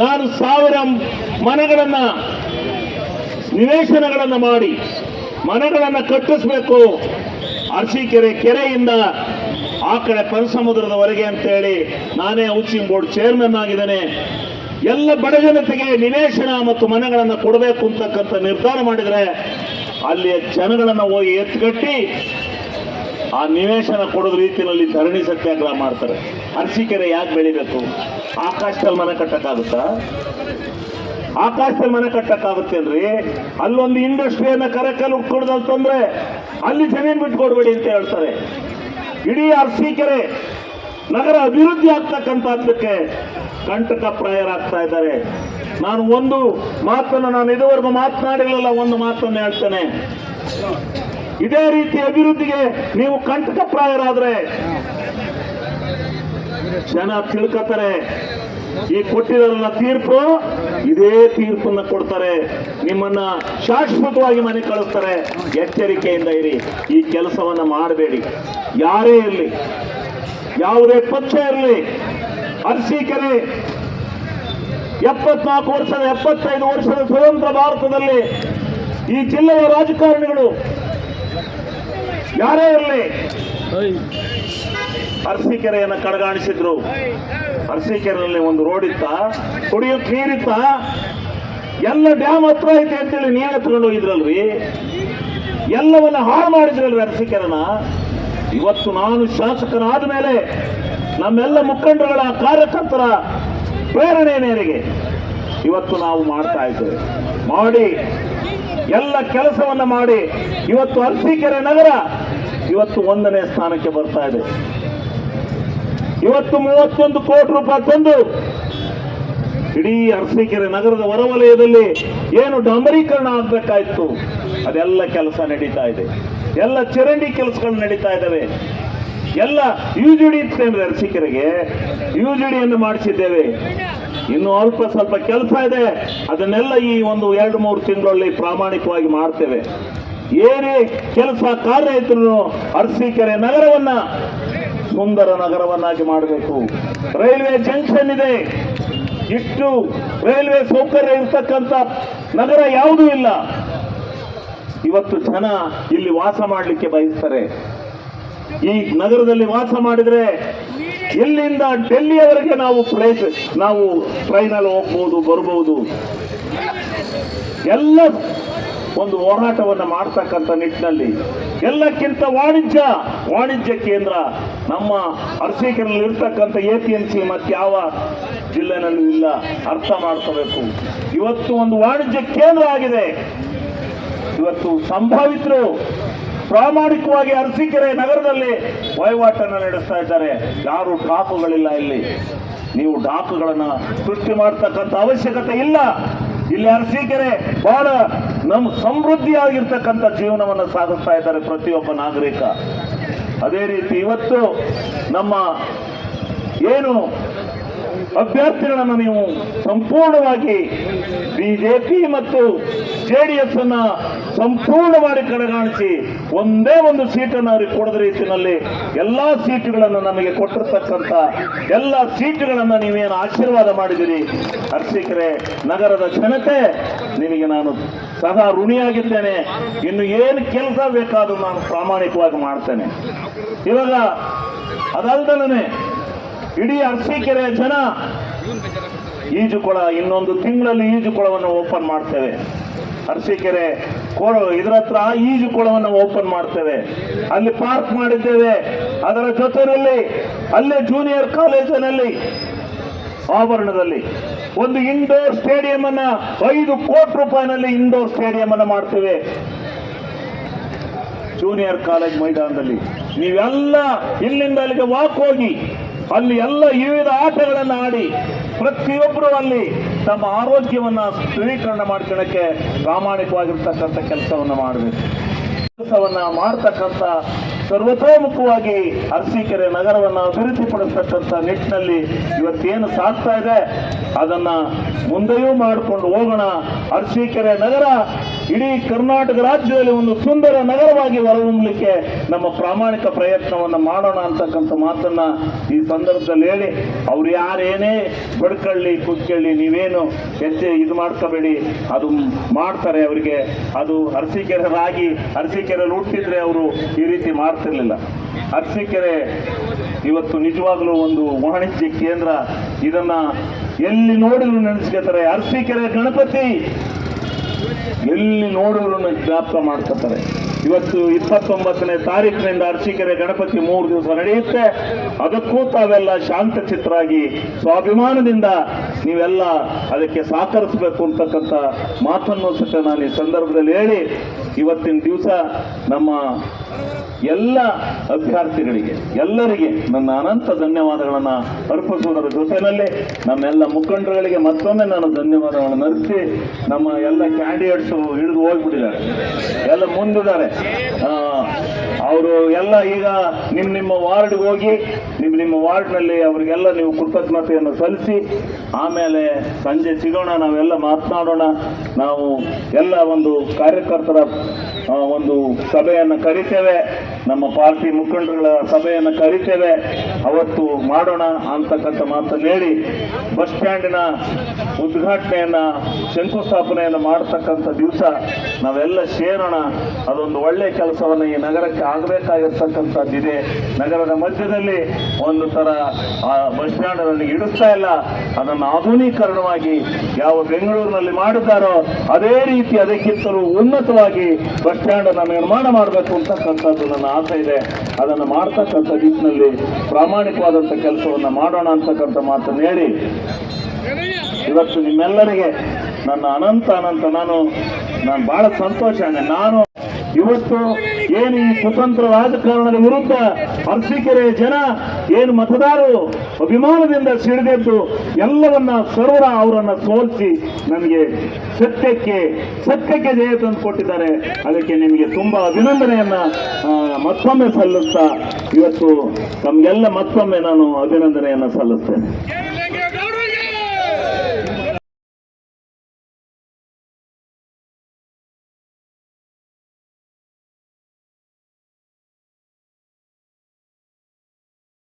ನಾನು ಸಾವಿರ ಮನೆಗಳನ್ನ, ನಿವೇಶನಗಳನ್ನು ಮಾಡಿ ಮನೆಗಳನ್ನು ಕಟ್ಟಿಸ್ಬೇಕು ಅರಸೀಕೆರೆ ಕೆರೆಯಿಂದ ಆ ಕಡೆ ಪರಸಮುದ್ರದವರೆಗೆ ಅಂತೇಳಿ ನಾನೇ ಹೌಸಿಂಗ್ ಬೋರ್ಡ್ ಚೇರ್ಮನ್ ಆಗಿದ್ದೇನೆ. ಎಲ್ಲ ಬಡ ಜನತೆಗೆ ನಿವೇಶನ ಮತ್ತು ಮನೆಗಳನ್ನು ಕೊಡಬೇಕು ಅಂತಕ್ಕಂಥ ನಿರ್ಧಾರ ಮಾಡಿದರೆ ಅಲ್ಲಿಯ ಜನಗಳನ್ನು ಹೋಗಿ ಎತ್ಕಟ್ಟಿ ಆ ನಿವೇಶನ ಕೊಡೋದ್ ರೀತಿಯಲ್ಲಿ ಧರಣಿ ಸತ್ಯಾಗ್ರಹ ಮಾಡ್ತಾರೆ. ಅರಸೀಕೆರೆ ಯಾಕೆ ಬೆಳಿಬೇಕು? ಆಕಾಶದಲ್ಲಿ ಮನೆ ಕಟ್ಟಕ್ಕಾಗುತ್ತಾ? ಆಕಾಶದಲ್ಲಿ ಮನೆ ಕಟ್ಟಕ್ಕಾಗುತ್ತೇನ್ರಿ ಅಲ್ಲೊಂದು ಇಂಡಸ್ಟ್ರಿಯನ್ನ ಕರಕಲ್ಲಿ ಉಟ್ಕೊಡ್ದಂತಂದ್ರೆ ಅಲ್ಲಿ ಜಮೀನು ಬಿಟ್ಕೊಡ್ಬೇಡಿ ಅಂತ ಹೇಳ್ತಾರೆ. ಇಡೀ ಅರಸೀಕೆರೆ ನಗರ ಅಭಿವೃದ್ಧಿ ಆಗ್ತಕ್ಕಂಥದ್ದಕ್ಕೆ ಕಂಟಕ ಪ್ರಾಯರಾಗ್ತಾ ಇದ್ದಾರೆ. ನಾನು ಒಂದು ಮಾತನ್ನು ನಾನು ಇದುವರೆಗೂ ಮಾತನಾಡಿರಲಿಲ್ಲ, ಒಂದು ಮಾತನ್ನು ಹೇಳ್ತೇನೆ. ಇದೇ ರೀತಿ ಅಭಿವೃದ್ಧಿಗೆ ನೀವು ಕಂಟಕ ಪ್ರಾಯರಾದ್ರೆ ಜನ ತಿಳ್ಕೊತಾರೆ. ಈ ಕೊಟ್ಟಿರಲ್ಲ ತೀರ್ಪು, ಇದೇ ತೀರ್ಪನ್ನ ಕೊಡ್ತಾರೆ. ನಿಮ್ಮನ್ನ ಶಾಶ್ವತವಾಗಿ ಮನೆ ಕಳಿಸ್ತಾರೆ. ಎಚ್ಚರಿಕೆಯಿಂದ ಇರಿ. ಈ ಕೆಲಸವನ್ನ ಮಾಡಬೇಡಿ. ಯಾರೇ ಇರಲಿ, ಯಾವುದೇ ಪಕ್ಷ ಇರಲಿ ಅರಸೀಕೆರೆ ಎಪ್ಪತ್ನಾಲ್ಕು ವರ್ಷದ, ಎಪ್ಪತ್ತೈದು ವರ್ಷದ ಸ್ವತಂತ್ರ ಭಾರತದಲ್ಲಿ ಈ ಜಿಲ್ಲೆಯ ರಾಜಕಾರಣಿಗಳು ಯಾರೇ ಇರಲಿ. ಅರಸೀಕೆರೆಯನ್ನು ಕಡೆಗಾಣಿಸಿದ್ರು ಅರಸೀಕೆರೆಯಲ್ಲಿ ಒಂದು ರೋಡ್ ಇತ್ತ. ಕುಡಿಯೋಕ್ ನೀರಿತ್ತ ಎಲ್ಲ ಡ್ಯಾಮ್ ಹತ್ರ ಐತೆ ಅಂತೇಳಿ ನೀರು ಎತ್ಕೊಂಡು ಹೋಗಿದ್ರಲ್ರಿ. ಎಲ್ಲವನ್ನ ಹಾಳು ಮಾಡಿದ್ರಲ್ರಿ ಅರಸೀಕೆರೆನ. ಇವತ್ತು ನಾನು ಶಾಸಕನಾದ ಮೇಲೆ ನಮ್ಮೆಲ್ಲ ಮುಖಂಡರುಗಳ ಕಾರ್ಯಕರ್ತರ ಪ್ರೇರಣೆ ಮೇರೆಗೆ ಇವತ್ತು ನಾವು ಮಾಡ್ತಾ ಇದ್ದೇವೆ. ಮಾಡಿ. ಎಲ್ಲ ಕೆಲಸವನ್ನು ಮಾಡಿ ಇವತ್ತು ಅರಸೀಕೆರೆ ನಗರ ಇವತ್ತು ಒಂದನೇ ಸ್ಥಾನಕ್ಕೆ ಬರ್ತಾ ಇದೆ. ಇವತ್ತು ಮೂವತ್ತೊಂದು ಕೋಟಿ ರೂಪಾಯಿ ತಂದು ಇಡೀ ಅರಸೀಕೆರೆ ನಗರದ ಹೊರವಲಯದಲ್ಲಿ ಏನು ಡಾಂಬರೀಕರಣ ಆಗ್ಬೇಕಾಯ್ತು? ಅದೆಲ್ಲ ಕೆಲಸ ನಡೀತಾ ಇದೆ. ಎಲ್ಲ ಚರಂಡಿ ಕೆಲಸಗಳು ನಡೀತಾ ಇದ್ದಾವೆ. ಎಲ್ಲ ಯುಜಿಡಿ ಇತ್ತೇನ್ರಿ ಅರಸೀಕೆರೆಗೆ ಯುಜಿಡಿಯನ್ನು ಮಾಡಿಸಿದ್ದೇವೆ. ಇನ್ನು ಅಲ್ಪ ಸ್ವಲ್ಪ ಕೆಲಸ ಇದೆ. ಅದನ್ನೆಲ್ಲ ಈ ಒಂದು ಎರಡು, ಮೂರು ತಿಂಗಳಲ್ಲಿ ಪ್ರಾಮಾಣಿಕವಾಗಿ ಮಾಡ್ತೇವೆ. ಏನೇ ಕೆಲಸ ಕಾರ್ಯ ಇದ್ರು ಅರಸೀಕೆರೆ ನಗರವನ್ನ ಸುಂದರ ನಗರವನ್ನಾಗಿ ಮಾಡಬೇಕು. ರೈಲ್ವೆ ಜಂಕ್ಷನ್ ಇದೆ. ಇಷ್ಟು ರೈಲ್ವೆ ಸೌಕರ್ಯ ಇರ್ತಕ್ಕಂಥ ನಗರ ಯಾವುದೂ ಇಲ್ಲ. ಇವತ್ತು ಜನ ಇಲ್ಲಿ ವಾಸ ಮಾಡಲಿಕ್ಕೆ ಬಯಸ್ತಾರೆ. ಈ ನಗರದಲ್ಲಿ ವಾಸ ಮಾಡಿದ್ರೆ ಇಲ್ಲಿಂದ ಡೆಲ್ಲಿಯವರೆಗೆ ನಾವು ಫ್ಲೈಟ್ ನಾವು ಟ್ರೈನಲ್ಲಿ ಹೋಗ್ಬೋದು, ಬರ್ಬೋದು. ಎಲ್ಲ ಒಂದು ಹೋರಾಟವನ್ನು ಮಾಡ್ತಕ್ಕಂಥ ನಿಟ್ಟಿನಲ್ಲಿ. ಎಲ್ಲಕ್ಕಿಂತ ವಾಣಿಜ್ಯ ವಾಣಿಜ್ಯ ಕೇಂದ್ರ. ನಮ್ಮ ಅರಸೀಕೆರೆಯಲ್ಲಿ ಇರ್ತಕ್ಕಂಥ ಎ ಪಿ ಎಂ ಸಿ ಯಾವ ಜಿಲ್ಲೆನಲ್ಲೂ ಇಲ್ಲ. ಅರ್ಥ ಮಾಡ್ಕೋಬೇಕು. ಇವತ್ತು ಒಂದು ವಾಣಿಜ್ಯ ಕೇಂದ್ರ ಆಗಿದೆ. ಇವತ್ತು ಸಂಭಾವಿತರು ಪ್ರಾಮಾಣಿಕವಾಗಿ ಅರಸೀಕೆರೆ ನಗರದಲ್ಲಿ ವಹಿವಾಟನ್ನು ನಡೆಸ್ತಾ ಇದ್ದಾರೆ. ಯಾರು ಡಾಕುಗಳಿಲ್ಲ ಇಲ್ಲಿ. ನೀವು ಡಾಕುಗಳನ್ನು ಸೃಷ್ಟಿ ಮಾಡ್ತಕ್ಕಂಥ ಅವಶ್ಯಕತೆ ಇಲ್ಲ. ಇಲ್ಲಿ ಅರಸೀಕೆರೆ ಬಹಳ ನಮ್ಮ ಸಮೃದ್ಧಿಯಾಗಿರ್ತಕ್ಕಂಥ ಜೀವನವನ್ನು ಸಾಗಿಸ್ತಾ ಇದ್ದಾರೆ ಪ್ರತಿಯೊಬ್ಬ ನಾಗರಿಕ. ಅದೇ ರೀತಿ ಇವತ್ತು ನಮ್ಮ ಏನು ಅಭ್ಯರ್ಥಿಗಳನ್ನು ನೀವು ಸಂಪೂರ್ಣವಾಗಿ ಬಿಜೆಪಿ ಮತ್ತು ಜೆಡಿಎಸ್ ಅನ್ನ ಸಂಪೂರ್ಣವಾಗಿ ಕಡೆಗಾಣಿಸಿ ಒಂದೇ ಒಂದು ಸೀಟನ್ನು ಅವರಿಗೆ ಕೊಡದ ರೀತಿಯಲ್ಲಿ ಎಲ್ಲಾ ಸೀಟುಗಳನ್ನು ನಮಗೆ ಕೊಟ್ಟಿರ್ತಕ್ಕಂಥ ಎಲ್ಲ ಸೀಟುಗಳನ್ನು ನೀವೇನು ಆಶೀರ್ವಾದ ಮಾಡಿದಿರಿ ಅರ್ಸಿಕರೆ ನಗರದ ಜನತೆ, ನಿಮಗೆ ನಾನು ಸದಾ ಋಣಿಯಾಗಿದ್ದೇನೆ. ಇನ್ನು ಏನು ಕೆಲಸ ಬೇಕಾದರೂ ನಾನು ಪ್ರಾಮಾಣಿಕವಾಗಿ ಮಾಡ್ತೇನೆ. ಇವಾಗ ಅದಲ್ದಲೇ ಇಡೀ ಅರಸೀಕೆರೆಯ ಜನ ಈಜುಕೊಳ, ಇನ್ನೊಂದು ತಿಂಗಳಲ್ಲಿ ಈಜುಕೊಳವನ್ನು ಓಪನ್ ಮಾಡ್ತೇವೆ. ಅರಸೀಕೆರೆ ಕೊಳ ಇದರ ಹತ್ರ ಈಜುಕೊಳವನ್ನು ಓಪನ್ ಮಾಡ್ತೇವೆ. ಅಲ್ಲಿ ಪಾರ್ಕ್ ಮಾಡಿದ್ದೇವೆ. ಅದರ ಜೊತೆಯಲ್ಲಿ ಅಲ್ಲೇ ಜೂನಿಯರ್ ಕಾಲೇಜಿನಲ್ಲಿ ಆವರಣದಲ್ಲಿ ಒಂದು ಇಂಡೋರ್ ಸ್ಟೇಡಿಯಂ ಅನ್ನ ಐದು ಕೋಟಿ ರೂಪಾಯಿನಲ್ಲಿ ಇಂಡೋರ್ ಸ್ಟೇಡಿಯಂ ಅನ್ನ ಮಾಡ್ತೇವೆ. ಜೂನಿಯರ್ ಕಾಲೇಜ್ ಮೈದಾನದಲ್ಲಿ. ನೀವೆಲ್ಲ ಇಲ್ಲಿಂದ ಅಲ್ಲಿಗೆ ವಾಕ್ ಹೋಗಿ ಅಲ್ಲಿ ಎಲ್ಲ ವಿವಿಧ ಆಟಗಳನ್ನು ಆಡಿ ಪ್ರತಿಯೊಬ್ಬರು ಅಲ್ಲಿ ತಮ್ಮ ಆರೋಗ್ಯವನ್ನು ಸ್ಥಿರೀಕರಣ ಮಾಡ್ಕೊಳ್ಳಕ್ಕೆ ಪ್ರಾಮಾಣಿಕವಾಗಿರ್ತಕ್ಕಂಥ ಕೆಲಸವನ್ನು ಮಾಡಬೇಕು. ಕೆಲಸವನ್ನು ಮಾಡ್ತಕ್ಕಂಥ ಸರ್ವತೋಮುಖವಾಗಿ ಅರಸೀಕೆರೆ ನಗರವನ್ನು ಅಭಿವೃದ್ಧಿಪಡಿಸ್ತಕ್ಕಂಥ ನಿಟ್ಟಿನಲ್ಲಿ ಇವತ್ತೇನು ಸಾಗ್ತಾ ಇದೆ, ಅದನ್ನ ಮುಂದೆಯೂ ಮಾಡಿಕೊಂಡು ಹೋಗೋಣ. ಅರಸೀಕೆರೆ ನಗರ, ಇಡೀ ಕರ್ನಾಟಕ ರಾಜ್ಯದಲ್ಲಿ ಒಂದು ಸುಂದರ ನಗರವಾಗಿ ಹೊರಹೊಮ್ಮಲಿಕ್ಕೆ ನಮ್ಮ ಪ್ರಾಮಾಣಿಕ ಪ್ರಯತ್ನವನ್ನು ಮಾಡೋಣ ಅಂತಕ್ಕಂಥ ಮಾತನ್ನ ಈ ಸಂದರ್ಭದಲ್ಲಿ ಹೇಳಿ. ಅವ್ರು ಯಾರೇನೇ ಬಡ್ಕೊಳ್ಳಿ ಕುತ್ಕೊಳ್ಳಿ ನೀವೇನು ಹೆಚ್ಚು ಇದು ಮಾಡ್ಕೋಬೇಡಿ, ಅದು ಮಾಡ್ತಾರೆ ಅವರಿಗೆ. ಅದು ಅರಸೀಕೆರೆರಾಗಿ ಅರಸೀಕೆರೆಯಲ್ಲಿ ಹುಟ್ಟಿದ್ರೆ ಅವರು ಈ ರೀತಿ ಮಾಡ್ತಿರ್ಲಿಲ್ಲ ಅರಸೀಕೆರೆ ಇವತ್ತು ನಿಜವಾಗ್ಲೂ ಒಂದು ವಾಣಿಜ್ಯ ಕೇಂದ್ರ. ಇದನ್ನ ಎಲ್ಲಿ ನೋಡಿದ್ರು ನೆನೆಸ್ಕೊತಾರೆ. ಅರಸೀಕೆರೆ ಗಣಪತಿ. ಎಲ್ಲಿ ನೋಡಿದ್ರು ಜ್ಞಾಪಕ ಮಾಡ್ಕೋತಾರೆ. ಇವತ್ತು ಇಪ್ಪತ್ತೊಂಬತ್ತನೇ ತಾರೀಕಿನಿಂದ ಅರಸೀಕೆರೆ ಗಣಪತಿ ಮೂರು ದಿವಸ ನಡೆಯುತ್ತೆ. ಅದಕ್ಕೂ ತಾವೆಲ್ಲ ಶಾಂತ ಚಿತ್ರಾಗಿ ಸ್ವಾಭಿಮಾನದಿಂದ ನೀವೆಲ್ಲ ಅದಕ್ಕೆ ಸಹಕರಿಸಬೇಕು ಅಂತಕ್ಕಂಥ ಮಾತನ್ನು ಸಹ ನಾನು ಈ ಸಂದರ್ಭದಲ್ಲಿ ಹೇಳಿ ಇವತ್ತಿನ ದಿವಸ ನಮ್ಮ ಎಲ್ಲ ಅಭ್ಯರ್ಥಿಗಳಿಗೆ, ಎಲ್ಲರಿಗೆ ನನ್ನ ಅನಂತ ಧನ್ಯವಾದಗಳನ್ನು ಅರ್ಪಿಸುವುದರ ಜೊತೆಯಲ್ಲಿ ನಮ್ಮೆಲ್ಲ ಮುಖಂಡರುಗಳಿಗೆ ಮತ್ತೊಮ್ಮೆ ನಾನು ಧನ್ಯವಾದಗಳನ್ನು ಅರ್ಪಿಸಿ ನಮ್ಮ ಎಲ್ಲ ಕ್ಯಾಂಡಿಡೇಟ್ಸು ಹಿಡಿದು ಹೋಗ್ಬಿಟ್ಟಿದ್ದಾರೆ. ಎಲ್ಲ ಮುಂದಿದ್ದಾರೆ. ಅವರು ಎಲ್ಲ ಈಗ ನಿಮ್ಮ ನಿಮ್ಮ ವಾರ್ಡ್ಗೆ ಹೋಗಿ ನಿಮ್ಮ ನಿಮ್ಮ ವಾರ್ಡ್ನಲ್ಲಿ ಅವರಿಗೆಲ್ಲ ನೀವು ಕೃತಜ್ಞತೆಯನ್ನು ಸಲ್ಲಿಸಿ, ಆಮೇಲೆ ಸಂಜೆ ಸಿಗೋಣ, ನಾವೆಲ್ಲ ಮಾತನಾಡೋಣ. ನಾವು ಎಲ್ಲ ಒಂದು ಕಾರ್ಯಕರ್ತರ ಒಂದು ಸಭೆಯನ್ನು ಕರಿತೇವೆ. ನಮ್ಮ ಪಾರ್ಟಿ ಮುಖಂಡರುಗಳ ಸಭೆಯನ್ನು ಕರಿತೇವೆ. ಅವತ್ತು ಮಾಡೋಣ ಅಂತಕ್ಕಂಥ ಮಾತನ್ನು ಹೇಳಿ ಬಸ್ ಸ್ಟ್ಯಾಂಡಿನ ಉದ್ಘಾಟನೆಯನ್ನ, ಶಂಕುಸ್ಥಾಪನೆಯನ್ನು ಮಾಡತಕ್ಕಂಥ ದಿವಸ ನಾವೆಲ್ಲ ಸೇರೋಣ. ಅದೊಂದು ಒಳ್ಳೆಯ ಕೆಲಸವನ್ನು ಈ ನಗರಕ್ಕೆ ಆಗಬೇಕಾಗಿರ್ತಕ್ಕಂಥದ್ದಿದೆ ನಗರದ ಮಧ್ಯದಲ್ಲಿ ಒಂದು ತರ ಆ, ಬಸ್ ಸ್ಟ್ಯಾಂಡ್ ನನಗೆ ಇಡುತ್ತಾ ಇಲ್ಲ. ಅದನ್ನು ಆಧುನೀಕರಣವಾಗಿ ಯಾವ ಬೆಂಗಳೂರಿನಲ್ಲಿ ಮಾಡಿದ್ದಾರೋ ಅದೇ ರೀತಿ ಅದಕ್ಕಿಂತಲೂ ಉನ್ನತವಾಗಿ ಬಸ್ ಸ್ಟ್ಯಾಂಡ್ ಅನ್ನು ನಿರ್ಮಾಣ ಮಾಡಬೇಕು ಅಂತಕ್ಕಂಥದ್ದು ನನ್ನ ಆಸೆ ಇದೆ. ಅದನ್ನು ಮಾಡ್ತಕ್ಕಂಥ ನಿಟ್ಟಿನಲ್ಲಿ ಪ್ರಾಮಾಣಿಕವಾದಂಥ ಕೆಲಸವನ್ನು ಮಾಡೋಣ ಅಂತಕ್ಕಂಥ ಮಾತನ್ನು ಹೇಳಿ ಇವತ್ತು ನಿಮ್ಮೆಲ್ಲರಿಗೆ ನನ್ನ ಅನಂತ ಅನಂತ ನಾನು ನಾನು ಬಹಳ ಸಂತೋಷ ನಾನು ಇವತ್ತು ಏನು ಈ ಸ್ವತಂತ್ರ ರಾಜಕಾರಣದ ವಿರುದ್ಧ ಅರಸೀಕೆರೆ ಜನ ಏನು ಮತದಾರರು ಅಭಿಮಾನದಿಂದ ಸಿಡಿದೆದ್ದು ಎಲ್ಲವನ್ನ ಸರ್ವರ ಅವರನ್ನ ಸೋಲಿಸಿ ನಮಗೆ ಸತ್ಯಕ್ಕೆ ಸತ್ಯಕ್ಕೆ ಜಯ ತಂದು ಕೊಟ್ಟಿದ್ದಾರೆ ಅದಕ್ಕೆ ನಿಮಗೆ ತುಂಬಾ ಅಭಿನಂದನೆಯನ್ನ ಮತ್ತೊಮ್ಮೆ ಸಲ್ಲಿಸ್ತಾ ಇವತ್ತು ತಮಗೆಲ್ಲ ಮತ್ತೊಮ್ಮೆ ನಾನು ಅಭಿನಂದನೆಯನ್ನ ಸಲ್ಲಿಸ್ತೇನೆ.